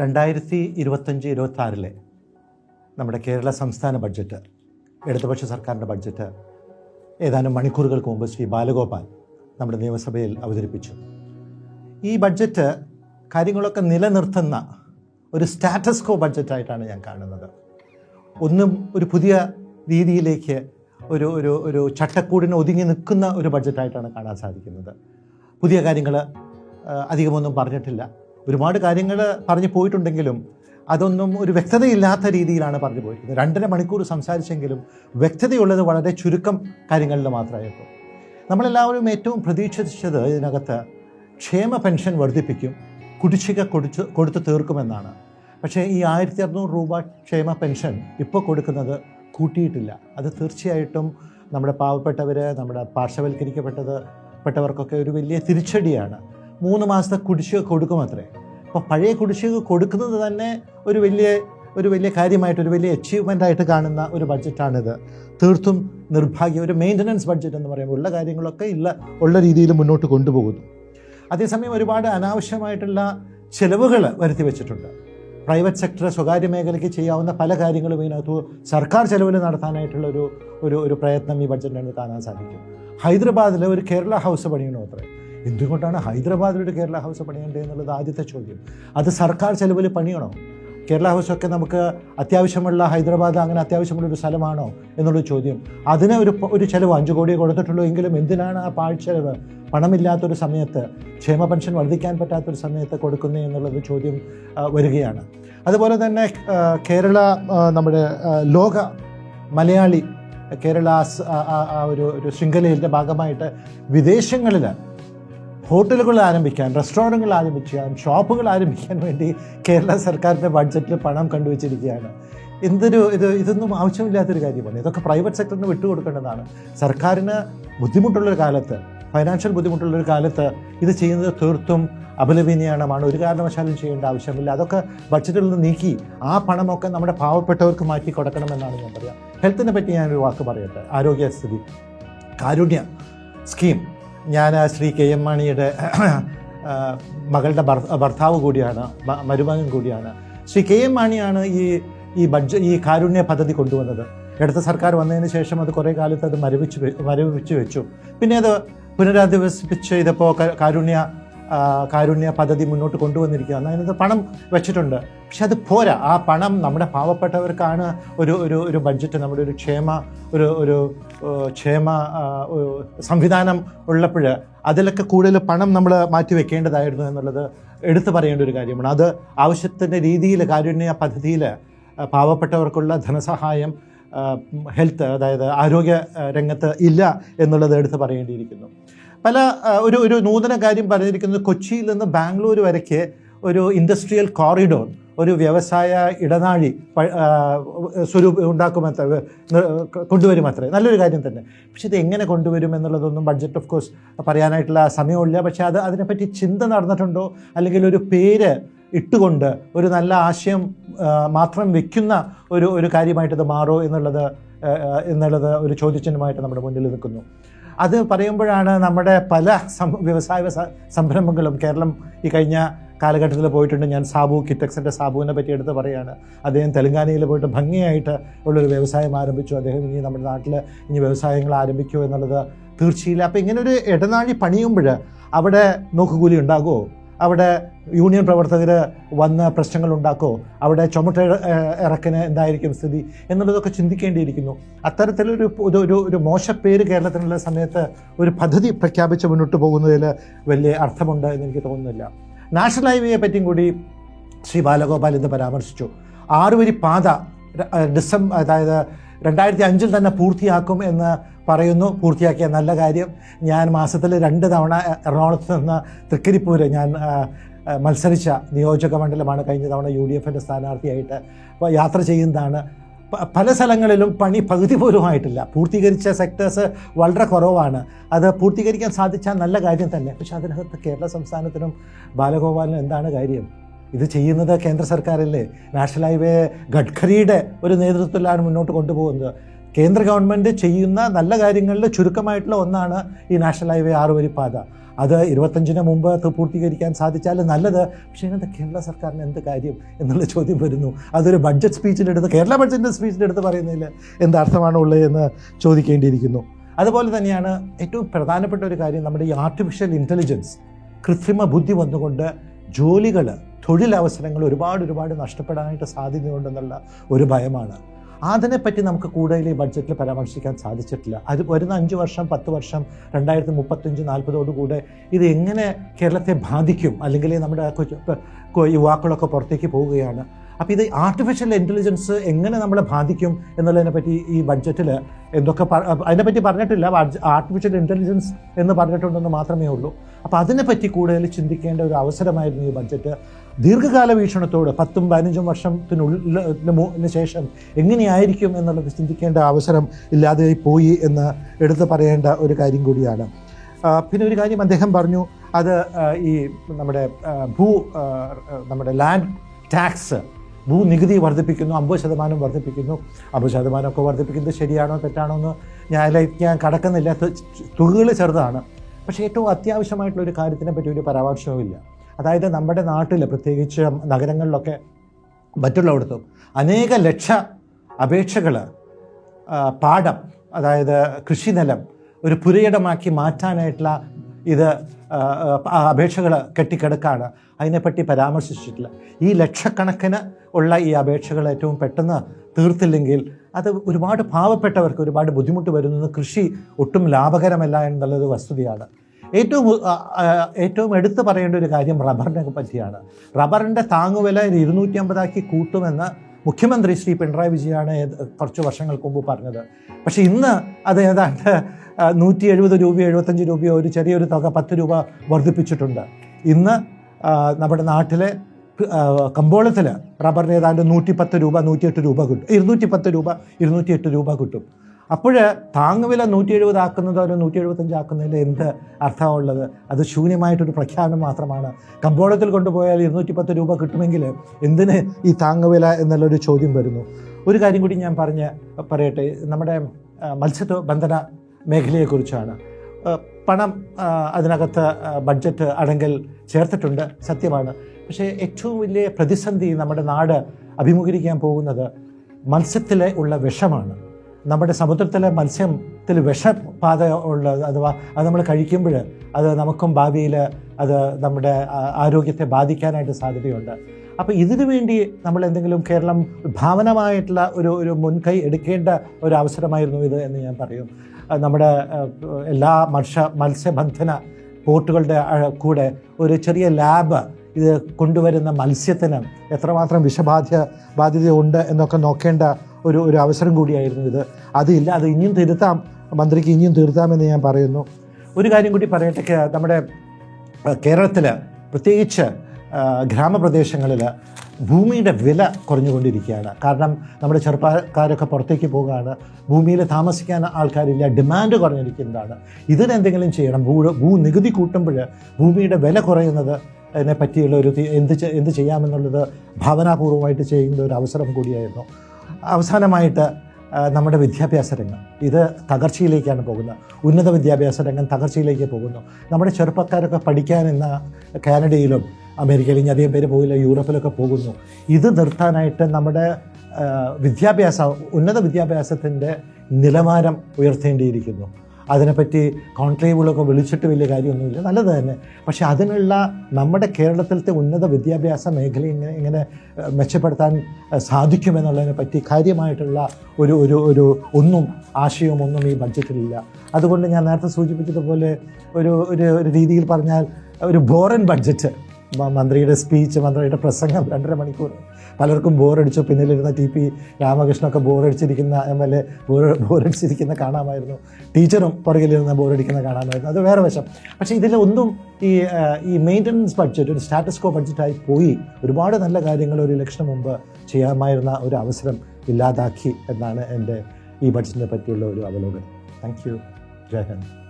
രണ്ടായിരത്തി ഇരുപത്തഞ്ച് ഇരുപത്തി ആറിലെ നമ്മുടെ കേരള സംസ്ഥാന ബഡ്ജറ്റ് ഇടതുപക്ഷ സർക്കാരിന്റെ ബഡ്ജറ്റ് ഏതാനും മണിക്കൂറുകൾക്ക് മുമ്പ് ശ്രീ ബാലഗോപാൽ നമ്മുടെ നിയമസഭയിൽ അവതരിപ്പിച്ചു. ഈ ബഡ്ജറ്റ് കാര്യങ്ങളൊക്കെ നിലനിർത്തുന്ന ഒരു സ്റ്റാറ്റസ്കോ ബഡ്ജറ്റായിട്ടാണ് ഞാൻ കാണുന്നത്. ഒന്നും ഒരു പുതിയ രീതിയിലേക്ക് ഒരു ഒരു ഒരു ചട്ടക്കൂടിന് ഒതുങ്ങി നിൽക്കുന്ന ഒരു ബഡ്ജറ്റായിട്ടാണ് കാണാൻ സാധിക്കുന്നത്. പുതിയ കാര്യങ്ങൾ അധികമൊന്നും പറഞ്ഞിട്ടില്ല. ഒരുപാട് കാര്യങ്ങൾ പറഞ്ഞു പോയിട്ടുണ്ടെങ്കിലും അതൊന്നും ഒരു വ്യക്തതയില്ലാത്ത രീതിയിലാണ് പറഞ്ഞു പോയിരിക്കുന്നത് രണ്ടര മണിക്കൂർ സംസാരിച്ചെങ്കിലും വ്യക്തതയുള്ളത് വളരെ ചുരുക്കം കാര്യങ്ങളിൽ മാത്രമായിരുന്നു. നമ്മളെല്ലാവരും ഏറ്റവും പ്രതീക്ഷിച്ചത് ഇതിനകത്ത് ക്ഷേമ പെൻഷൻ വർദ്ധിപ്പിക്കും കുടിശ്ശിക കൊടുത്ത് കൊടുത്തു തീർക്കുമെന്നാണ്. പക്ഷേ ഈ ആയിരത്തി അറുന്നൂറ് രൂപ ക്ഷേമ പെൻഷൻ ഇപ്പോൾ കൊടുക്കുന്നത് കൂട്ടിയിട്ടില്ല. അത് തീർച്ചയായിട്ടും നമ്മുടെ പാവപ്പെട്ടവർ നമ്മുടെ പാർശ്വവൽക്കരിക്കപ്പെട്ടത് പെട്ടവർക്കൊക്കെ ഒരു വലിയ തിരിച്ചടിയാണ്. മൂന്ന് മാസത്തെ കുടിശ്ശിക കൊടുക്കുമത്രേ. അപ്പോൾ പഴയ കുടിശ്ശിക കൊടുക്കുന്നത് തന്നെ ഒരു വലിയ ഒരു വലിയ കാര്യമായിട്ട് ഒരു വലിയ അച്ചീവ്മെന്റ് ആയിട്ട് കാണുന്ന ഒരു ബഡ്ജറ്റാണിത് തീർത്തും നിർഭാഗ്യം ഒരു മെയിന്റനൻസ് ബഡ്ജറ്റ് എന്ന് പറയുമ്പോൾ ഉള്ള കാര്യങ്ങളൊക്കെ ഇല്ല ഉള്ള രീതിയിൽ മുന്നോട്ട് കൊണ്ടുപോകുന്നു. അതേസമയം ഒരുപാട് അനാവശ്യമായിട്ടുള്ള ചിലവുകൾ വരുത്തി വെച്ചിട്ടുണ്ട്. പ്രൈവറ്റ് സെക്ടർ സ്വകാര്യ മേഖലയ്ക്ക് ചെയ്യാവുന്ന പല കാര്യങ്ങളും ഇതിനകത്ത് സർക്കാർ ചെലവിൽ നടത്താനായിട്ടുള്ള ഒരു ഒരു പ്രയത്നം ഈ ബഡ്ജറ്റിനകത്ത് കാണാൻ സാധിക്കും. ഹൈദരാബാദിലെ ഒരു കേരള ഹൗസ് പണിയണോ അത്രേ. എന്തുകൊണ്ടാണ് ഹൈദരാബാദിൽ ഒരു കേരള ഹൗസ് പണിയേണ്ടത് എന്നുള്ളത് ആദ്യത്തെ ചോദ്യം. അത് സർക്കാർ ചെലവിൽ പണിയണോ? കേരള ഹൗസൊക്കെ നമുക്ക് അത്യാവശ്യമുള്ള ഹൈദരാബാദ് അങ്ങനെ അത്യാവശ്യമുള്ള ഒരു സ്ഥലമാണോ എന്നുള്ള ചോദ്യം. അതിന് ഒരു ഒരു ചിലവ് അഞ്ച് കോടി കൊടുത്തിട്ടുള്ളൂ എങ്കിലും എന്തിനാണ് ആ പാഴ് പാഴ്ചെലവ് പണമില്ലാത്തൊരു സമയത്ത് ക്ഷേമ പെൻഷൻ വർദ്ധിക്കാൻ പറ്റാത്തൊരു സമയത്ത് കൊടുക്കുന്നത് എന്നുള്ളത് ചോദ്യം വരികയാണ്. അതുപോലെ തന്നെ കേരള നമ്മുടെ ലോക മലയാളി കേരള ആ- ഒരു ഒരു ശൃംഖലയുടെ ഭാഗമായിട്ട് വിദേശങ്ങളിൽ ഹോട്ടലുകൾ ആരംഭിക്കാൻ റെസ്റ്റോറന്റുകൾ ആരംഭിക്കാൻ ഷോപ്പുകൾ ആരംഭിക്കാൻ വേണ്ടി കേരള സർക്കാരിന്റെ ബഡ്ജറ്റിൽ പണം കണ്ടുവച്ചിരിക്കുകയാണ്. എന്തൊരു ഇത് ഇതൊന്നും ആവശ്യമില്ലാത്തൊരു കാര്യമാണ്. ഇതൊക്കെ പ്രൈവറ്റ് സെക്ടറിന് വിട്ടുകൊടുക്കേണ്ടതാണ്. സർക്കാരിന് ബുദ്ധിമുട്ടുള്ളൊരു കാലത്ത് ഫൈനാൻഷ്യൽ ബുദ്ധിമുട്ടുള്ളൊരു കാലത്ത് ഇത് ചെയ്യുന്നത് തീർത്തും അപലപനീയമാണ്. ഒരു കാരണവശാലും ചെയ്യേണ്ട ആവശ്യമില്ല. അതൊക്കെ ബഡ്ജറ്റിൽ നിന്ന് നീക്കി ആ പണമൊക്കെ നമ്മുടെ പാവപ്പെട്ടവർക്ക് മാറ്റി കൊടുക്കണമെന്നാണ് ഞാൻ പറയുക ഹെൽത്തിനെ പറ്റി ഞാനൊരു വാക്ക് പറയട്ടെ. ആരോഗ്യസ്ഥിതി കാരുണ്യ സ്കീം ഞാൻ ശ്രീ കെ എം മാണിയുടെ മകളുടെ ഭർ- ഭർത്താവ് കൂടിയാണ് മരുമകൻ കൂടിയാണ്. ശ്രീ കെ എം മാണിയാണ് ഈ ഈ ബഡ്ജറ്റ് ഈ കാരുണ്യ പദ്ധതി കൊണ്ടുവന്നത്. ഇടത്ത സർക്കാർ വന്നതിന് ശേഷം അത് കുറേ കാലത്ത് അത് മരവിച്ച് മരവിച്ച് വെച്ചു. പിന്നെ അത് പുനരധിവസിപ്പിച്ച് ഇതിപ്പോൾ കാരുണ്യ കാരുണ്യ പദ്ധതി മുന്നോട്ട് കൊണ്ടുവന്നിരിക്കുകയാണ്. അതിനകത്ത് പണം വെച്ചിട്ടുണ്ട്. പക്ഷെ അത് പോരാ. ആ പണം നമ്മുടെ പാവപ്പെട്ടവർക്കാണ് ഒരു ഒരു ഒരു ബഡ്ജറ്റ് നമ്മുടെ ഒരു ക്ഷേമ ഒരു ഒരു ക്ഷേമ സംവിധാനം ഉള്ളപ്പോൾ അതിലൊക്കെ കൂടുതൽ പണം നമ്മൾ മാറ്റി വെക്കേണ്ടതായിരുന്നു എന്നുള്ളത് എടുത്തു പറയേണ്ട ഒരു കാര്യമാണ്. അത് ആവശ്യത്തിന്റെ രീതിയിൽ കാരുണ്യ പദ്ധതിയിൽ പാവപ്പെട്ടവർക്കുള്ള ധനസഹായം ഹെൽത്ത് അതായത് ആരോഗ്യ രംഗത്ത് ഇല്ല എന്നുള്ളത് എടുത്തു പറയേണ്ടിയിരിക്കുന്നു. പല ഒരു ഒരു നൂതന കാര്യം പറഞ്ഞിരിക്കുന്നത് കൊച്ചിയിൽ നിന്ന് ബാംഗ്ലൂർ വരയ്ക്ക് ഒരു ഇൻഡസ്ട്രിയൽ കോറിഡോർ ഒരു വ്യവസായ ഇടനാഴി സ്വരൂപ ഉണ്ടാക്കുമത്ര കൊണ്ടുവരുമത്രേ നല്ലൊരു കാര്യം തന്നെ. പക്ഷേ ഇത് എങ്ങനെ കൊണ്ടുവരും എന്നുള്ളതൊന്നും ബഡ്ജറ്റ് ഓഫ് കോഴ്സ് പറയാനായിട്ടുള്ള സമയമില്ല പക്ഷേ അത് അതിനെപ്പറ്റി ചിന്ത നടന്നിട്ടുണ്ടോ? അല്ലെങ്കിൽ ഒരു പേര് ഇട്ടുകൊണ്ട് ഒരു നല്ല ആശയം മാത്രം വെക്കുന്ന ഒരു ഒരു കാര്യമായിട്ട് ഇത് മാറോ എന്നുള്ളത് എന്നുള്ളത് ഒരു ചോദ്യചിഹ്നമായിട്ട് നമ്മുടെ മുന്നിൽ നിൽക്കുന്നു. അത് പറയുമ്പോഴാണ് നമ്മുടെ പല സം വ്യവസായ സംരംഭങ്ങളും കേരളം ഈ കഴിഞ്ഞ കാലഘട്ടത്തിൽ പോയിട്ടുണ്ട്. ഞാൻ സാബു കിറ്റക്സിന്റെ സാബുവിനെ പറ്റി എടുത്ത് പറയുകയാണ് അദ്ദേഹം തെലങ്കാനയിൽ പോയിട്ട് ഭംഗിയായിട്ട് ഉള്ളൊരു വ്യവസായം ആരംഭിച്ചു. അദ്ദേഹം ഇനി നമ്മുടെ നാട്ടിൽ ഇനി വ്യവസായങ്ങൾ ആരംഭിക്കുമോ എന്നുള്ളത് തീർച്ചയില്ല. അപ്പോൾ ഇങ്ങനെ ഒരു ഇടനാഴി പണിയുമ്പോൾ അവിടെ നോക്കുകൂലി ഉണ്ടാകുമോ? അവിടെ യൂണിയൻ പ്രവർത്തകർ വന്ന് പ്രശ്നങ്ങൾ ഉണ്ടാക്കോ അവിടെ ചുമട്ട ഇറക്കിന് എന്തായിരിക്കും സ്ഥിതി എന്നുള്ളതൊക്കെ ചിന്തിക്കേണ്ടിയിരിക്കുന്നു. അത്തരത്തിലൊരു ഒരു ഒരു മോശപ്പേര് കേരളത്തിനുള്ള സമയത്ത് ഒരു പദ്ധതി പ്രഖ്യാപിച്ച് മുന്നോട്ട് പോകുന്നതിൽ വലിയ അർത്ഥമുണ്ട് എന്ന് എനിക്ക് തോന്നുന്നില്ല. നാഷണൽ ഹൈവേയെ പറ്റിയും കൂടി ശ്രീ ബാലഗോപാൽ ഇന്ന് പരാമർശിച്ചു. ആറുവരി പാത ഡിസംബർ അതായത് രണ്ടായിരത്തി അഞ്ചിൽ തന്നെ പൂർത്തിയാക്കും എന്ന് പറയുന്നു. പൂർത്തിയാക്കിയ നല്ല കാര്യം ഞാൻ മാസത്തിൽ രണ്ട് തവണ എറണാകുളത്ത് നിന്ന് തൃക്കരിപ്പൂര് ഞാൻ മത്സരിച്ച നിയോജക മണ്ഡലമാണ് കഴിഞ്ഞ തവണ യു ഡി എഫിന്റെ സ്ഥാനാർത്ഥിയായിട്ട്. അപ്പോൾ യാത്ര ചെയ്യുന്നതാണ് പല സ്ഥലങ്ങളിലും പണി പകുതി പോലും ആയിട്ടില്ല. പൂർത്തീകരിച്ച സെക്ടേഴ്സ് വളരെ കുറവാണ്. അത് പൂർത്തീകരിക്കാൻ സാധിച്ചാൽ നല്ല കാര്യം തന്നെ. പക്ഷെ അതിനകത്ത് കേരള സംസ്ഥാനത്തിനും ബാലഗോപാലിനും എന്താണ് കാര്യം? ഇത് ചെയ്യുന്നത് കേന്ദ്ര സർക്കാരല്ലേ? നാഷണൽ ഹൈവേ ഗഡ്കരിയുടെ ഒരു നേതൃത്വത്തിലാണ് മുന്നോട്ട് കൊണ്ടുപോകുന്നത്. കേന്ദ്ര ഗവൺമെന്റ് ചെയ്യുന്ന നല്ല കാര്യങ്ങളിൽ ചുരുക്കമായിട്ടുള്ള ഒന്നാണ് ഈ നാഷണൽ ഹൈവേ ആറുവരി പാത അത് ഇരുപത്തഞ്ചിന് മുമ്പ് പൂർത്തീകരിക്കാൻ സാധിച്ചാൽ നല്ലത്. പക്ഷേ അതിനകത്ത് കേരള സർക്കാരിന് എന്ത് കാര്യം എന്നുള്ള ചോദ്യം വരുന്നു. അതൊരു ബഡ്ജറ്റ് സ്പീച്ചിലെടുത്ത് കേരള ബഡ്ജറ്റ് സ്പീച്ചിലെടുത്ത് പറയുന്നതിൽ എന്ത് അർത്ഥമാണ് എന്ന് ചോദിക്കേണ്ടിയിരിക്കുന്നു. അതുപോലെ തന്നെയാണ് ഏറ്റവും പ്രധാനപ്പെട്ട ഒരു കാര്യം നമ്മുടെ ഈ ആർട്ടിഫിഷ്യൽ ഇന്റലിജൻസ് കൃത്രിമ ബുദ്ധി വന്നുകൊണ്ട് ജോലികൾ തൊഴിലവസരങ്ങൾ ഒരുപാട് ഒരുപാട് നഷ്ടപ്പെടാനായിട്ട് സാധ്യതയുണ്ടെന്നുള്ള ഒരു ഭയമാണ്. അതിനെപ്പറ്റി നമുക്ക് കൂടുതൽ ഈ ബഡ്ജറ്റിൽ പരാമർശിക്കാൻ സാധിച്ചിട്ടില്ല. അത് വരുന്ന അഞ്ച് വർഷം പത്ത് വർഷം രണ്ടായിരത്തി മുപ്പത്തഞ്ച് നാൽപ്പതോടുകൂടെ ഇത് എങ്ങനെ കേരളത്തെ ബാധിക്കും? അല്ലെങ്കിൽ നമ്മുടെ യുവാക്കളൊക്കെ പുറത്തേക്ക് പോവുകയാണ്. അപ്പോൾ ഇത് ആർട്ടിഫിഷ്യൽ ഇന്റലിജൻസ് എങ്ങനെ നമ്മളെ ബാധിക്കും എന്നുള്ളതിനെ പറ്റി ഈ ബഡ്ജറ്റിൽ എന്തൊക്കെ അതിനെപ്പറ്റി പറഞ്ഞിട്ടില്ല. ആർട്ടിഫിഷ്യൽ ഇന്റലിജൻസ് എന്ന് പറഞ്ഞിട്ടുണ്ടെന്ന് മാത്രമേ ഉള്ളൂ. അപ്പോൾ അതിനെപ്പറ്റി കൂടുതൽ ചിന്തിക്കേണ്ട ഒരു അവസരമായിരുന്നു ഈ ബഡ്ജറ്റ് ദീർഘകാല വീക്ഷണത്തോട് പത്തും പതിനഞ്ചും വർഷത്തിനുള്ളിന് ശേഷം എങ്ങനെയായിരിക്കും എന്നുള്ളത് ചിന്തിക്കേണ്ട അവസരം ഇല്ലാതെ പോയി എന്ന് എടുത്തു പറയേണ്ട ഒരു കാര്യം കൂടിയാണ്. പിന്നെ ഒരു കാര്യം അദ്ദേഹം പറഞ്ഞു അത് ഈ നമ്മുടെ ഭൂ നമ്മുടെ ലാൻഡ് ടാക്സ് ഭൂനികുതി വർദ്ധിപ്പിക്കുന്നു അമ്പത് ശതമാനം വർദ്ധിപ്പിക്കുന്നു. അമ്പത് ശതമാനമൊക്കെ വർദ്ധിപ്പിക്കുന്നത് ശരിയാണോ തെറ്റാണോ എന്ന് ഞാൻ കടക്കുന്നില്ല. തുകകൾ ചെറുതാണ്. പക്ഷേ ഏറ്റവും അത്യാവശ്യമായിട്ടുള്ള ഒരു കാര്യത്തിനെ പറ്റി ഒരു പരാമർശവുമില്ല. അതായത് നമ്മുടെ നാട്ടിൽ പ്രത്യേകിച്ച് നഗരങ്ങളിലൊക്കെ മറ്റുള്ളവിടത്തും അനേക ലക്ഷ അപേക്ഷകൾ പാടം അതായത് കൃഷിനിലം ഒരു പുരയിടമാക്കി മാറ്റാനായിട്ടുള്ള ഇത് അപേക്ഷകൾ കെട്ടിക്കിടക്കാണ് അതിനെപ്പറ്റി പരാമർശിച്ചിട്ടില്ല. ഈ ലക്ഷക്കണക്കിന് ഉള്ള ഈ അപേക്ഷകൾ ഏറ്റവും പെട്ടെന്ന് തീർത്തില്ലെങ്കിൽ അത് ഒരുപാട് പാവപ്പെട്ടവർക്ക് ഒരുപാട് ബുദ്ധിമുട്ട് വരുന്നത് കൃഷി ഒട്ടും ലാഭകരമല്ല എന്നുള്ളത് വസ്തുതയാണ്. ഏറ്റവും ഏറ്റവും എടുത്തു പറയേണ്ട ഒരു കാര്യം റബ്ബറിനെ പറ്റിയാണ്. റബ്ബറിന്റെ താങ്ങുവില ഇരുന്നൂറ്റി അമ്പതാക്കി കൂട്ടുമെന്ന് മുഖ്യമന്ത്രി ശ്രീ പിണറായി വിജയാണ് കുറച്ച് വർഷങ്ങൾക്ക് മുമ്പ് പറഞ്ഞത്. പക്ഷേ ഇന്ന് അത് ഏതാണ്ട് നൂറ്റി എഴുപത് രൂപയോ എഴുപത്തഞ്ച് രൂപയോ ഒരു ചെറിയൊരു തുക പത്ത് രൂപ വർദ്ധിപ്പിച്ചിട്ടുണ്ട്. ഇന്ന് നമ്മുടെ നാട്ടിലെ കമ്പോളത്തിൽ റബ്ബറിന് ഏതാണ്ട് നൂറ്റിപ്പത്ത് രൂപ നൂറ്റിയെട്ട് രൂപ കിട്ടും. ഇരുന്നൂറ്റി പത്ത് രൂപ ഇരുന്നൂറ്റിയെട്ട് രൂപ കിട്ടും. അപ്പോൾ താങ്ങുവില നൂറ്റി എഴുപത് ആക്കുന്നതോ ഒരു നൂറ്റി എഴുപത്തഞ്ച് ആക്കുന്നതിൽ എന്ത് അർത്ഥമുള്ളത്? അത് ശൂന്യമായിട്ടൊരു പ്രഖ്യാപനം മാത്രമാണ്. കമ്പോളത്തിൽ കൊണ്ടുപോയാൽ ഇരുന്നൂറ്റി പത്ത് രൂപ കിട്ടുമെങ്കിൽ എന്തിന് ഈ താങ്ങുവില എന്നുള്ളൊരു ചോദ്യം വരുന്നു. ഒരു കാര്യം കൂടി ഞാൻ പറഞ്ഞ് പറയട്ടെ. നമ്മുടെ മത്സ്യബന്ധന മേഖലയെക്കുറിച്ചാണ്. പണം അതിനകത്ത് ബഡ്ജറ്റ് അടങ്കൽ ചേർത്തിട്ടുണ്ട്. സത്യമാണ്. പക്ഷേ ഏറ്റവും വലിയ പ്രതിസന്ധി നമ്മുടെ നാട് അഭിമുഖീകരിക്കാൻ പോകുന്നത് മത്സ്യത്തിലെ ഉള്ള വിഷമാണ്. നമ്മുടെ സമുദ്രത്തിലെ മത്സ്യത്തിൽ വിഷപാത ഉള്ളത് അഥവാ അത് നമ്മൾ കഴിക്കുമ്പോൾ അത് നമുക്കും ഭാവിയിൽ അത് നമ്മുടെ ആരോഗ്യത്തെ ബാധിക്കാനായിട്ട് സാധ്യതയുണ്ട്. അപ്പോൾ ഇതിനു വേണ്ടി നമ്മൾ എന്തെങ്കിലും കേരളം ഭാവനമായിട്ടുള്ള ഒരു ഒരു മുൻകൈ എടുക്കേണ്ട ഒരു അവസരമായിരുന്നു ഇത് എന്ന് ഞാൻ പറയും. നമ്മുടെ എല്ലാ മത്സ്യ മത്സ്യബന്ധന പോർട്ടുകളുടെ കൂടെ ഒരു ചെറിയ ലാബ് ഇത് കൊണ്ടുവരുന്ന മത്സ്യത്തിന് എത്രമാത്രം വിഷബാധ്യ ബാധ്യതയുണ്ട് എന്നൊക്കെ നോക്കേണ്ട ഒരു ഒരു അവസരം കൂടിയായിരുന്നു ഇത്. അതില്ല അത് ഇനിയും തിരുത്താം. മന്ത്രിക്ക് ഇനിയും തിരുത്താമെന്ന് ഞാൻ പറയുന്നു. ഒരു കാര്യം കൂടി പറയട്ടെ നമ്മുടെ കേരളത്തിൽ പ്രത്യേകിച്ച് ഗ്രാമപ്രദേശങ്ങളിൽ ഭൂമിയുടെ വില കുറഞ്ഞുകൊണ്ടിരിക്കുകയാണ്. കാരണം നമ്മുടെ ചെറുപ്പക്കാരൊക്കെ പുറത്തേക്ക് പോകുകയാണ് ഭൂമിയിൽ താമസിക്കാൻ ആൾക്കാരില്ല ഡിമാൻഡ് കുറഞ്ഞിരിക്കുന്നതാണ്. ഇതിനെന്തെങ്കിലും ചെയ്യണം. ഭൂ ഭൂനികുതി കൂട്ടുമ്പോൾ ഭൂമിയുടെ വില കുറയുന്നത് അതിനെ പറ്റിയുള്ള ഒരു എന്ത് എന്ത് ചെയ്യാമെന്നുള്ളത് ഭാവനാപൂർവമായിട്ട് ചെയ്യുന്ന ഒരു അവസരം കൂടിയായിരുന്നു. അവസാനമായിട്ട് നമ്മുടെ വിദ്യാഭ്യാസ രംഗം. ഇത് തകർച്ചയിലേക്കാണ് പോകുന്നത്. ഉന്നത വിദ്യാഭ്യാസ രംഗം തകർച്ചയിലേക്ക് പോകുന്നു. നമ്മുടെ ചെറുപ്പക്കാരൊക്കെ പഠിക്കാൻ ഇന്ന് കാനഡയിലും അമേരിക്കയിലും ഇനി അധികം പേര് പോയില്ല യൂറോപ്പിലൊക്കെ പോകുന്നു. ഇത് നിർത്താനായിട്ട് നമ്മുടെ വിദ്യാഭ്യാസ ഉന്നത വിദ്യാഭ്യാസത്തിന്റെ നിലവാരം ഉയർത്തേണ്ടിയിരിക്കുന്നു. അതിനെപ്പറ്റി കോൺക്ലേവുകളൊക്കെ വിളിച്ചിട്ട് വലിയ കാര്യമൊന്നുമില്ല. നല്ലത് തന്നെ. പക്ഷേ അതിനുള്ള നമ്മുടെ കേരളത്തിലത്തെ ഉന്നത വിദ്യാഭ്യാസ മേഖല ഇങ്ങനെ ഇങ്ങനെ മെച്ചപ്പെടുത്താൻ സാധിക്കുമെന്നുള്ളതിനെ പറ്റി കാര്യമായിട്ടുള്ള ഒരു ഒരു ഒരു ഒന്നും ആശയവും ഒന്നും ഈ ബഡ്ജറ്റിലില്ല. അതുകൊണ്ട് ഞാൻ നേരത്തെ സൂചിപ്പിച്ചതുപോലെ ഒരു ഒരു രീതിയിൽ പറഞ്ഞാൽ ഒരു ബോറൻ ബഡ്ജറ്റ് മന്ത്രിയുടെ സ്പീച്ച് മന്ത്രിയുടെ പ്രസംഗം രണ്ടര മണിക്കൂർ. പലർക്കും ബോറടിച്ചു പിന്നിലിരുന്ന ടി പി രാമകൃഷ്ണനൊക്കെ ബോറടിച്ചിരിക്കുന്ന എം എൽ എ ബോർ ബോറടിച്ചിരിക്കുന്ന കാണാമായിരുന്നു. ടീച്ചറും പുറകിലിരുന്ന് ബോറടിക്കുന്ന കാണാമായിരുന്നു. അത് വേറെ വശം. പക്ഷേ ഇതിലൊന്നും ഈ ഈ മെയിന്റനൻസ് ബഡ്ജറ്റ് ഒരു സ്റ്റാറ്റസ്കോ ബഡ്ജറ്റായി പോയി. ഒരുപാട് നല്ല കാര്യങ്ങൾ ഒരു ഇലക്ഷന് മുമ്പ് ചെയ്യാമായിരുന്ന ഒരു അവസരം ഇല്ലാതാക്കി എന്നാണ് എന്റെ ഈ ബഡ്ജറ്റിനെ പറ്റിയുള്ള ഒരു അവലോകനം. Thank you Jai Hind.